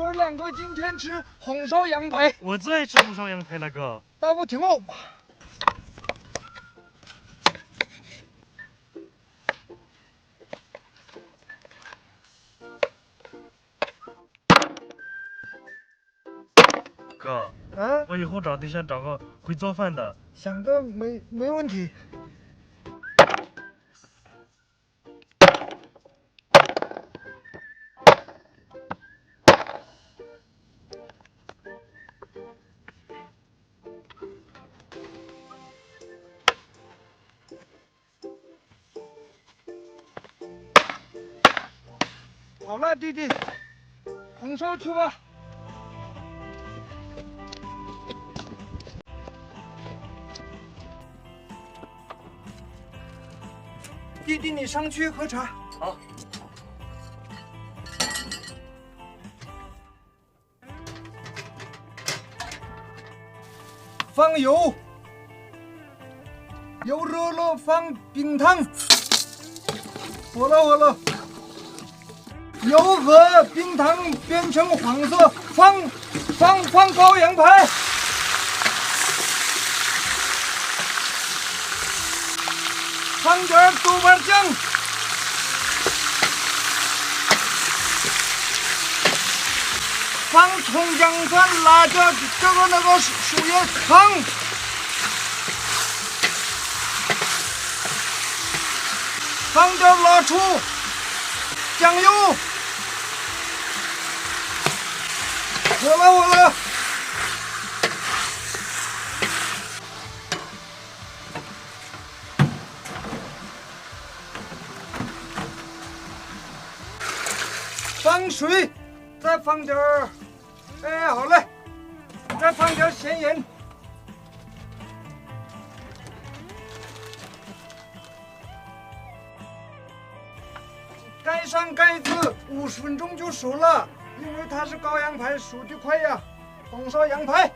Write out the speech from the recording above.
哥两个今天吃红烧羊排，我最爱吃红烧羊排了，哥。大夫听我。哥，啊，我以后找对象找个会做饭的。想的没没问题。好了，弟弟，红烧去吧。弟弟，你上去喝茶。好。放油，油热了放冰糖，火了火了，油和冰糖变成黄色，放放放羔羊排，放点豆瓣酱。放葱姜蒜辣椒，这个那个树叶汤，放点辣醋、酱油，我了我了，放水。再放点儿，哎，好嘞，再放点咸盐，盖上盖子，五十分钟就熟了。因为它是羔羊排，熟的快呀。红烧羊排。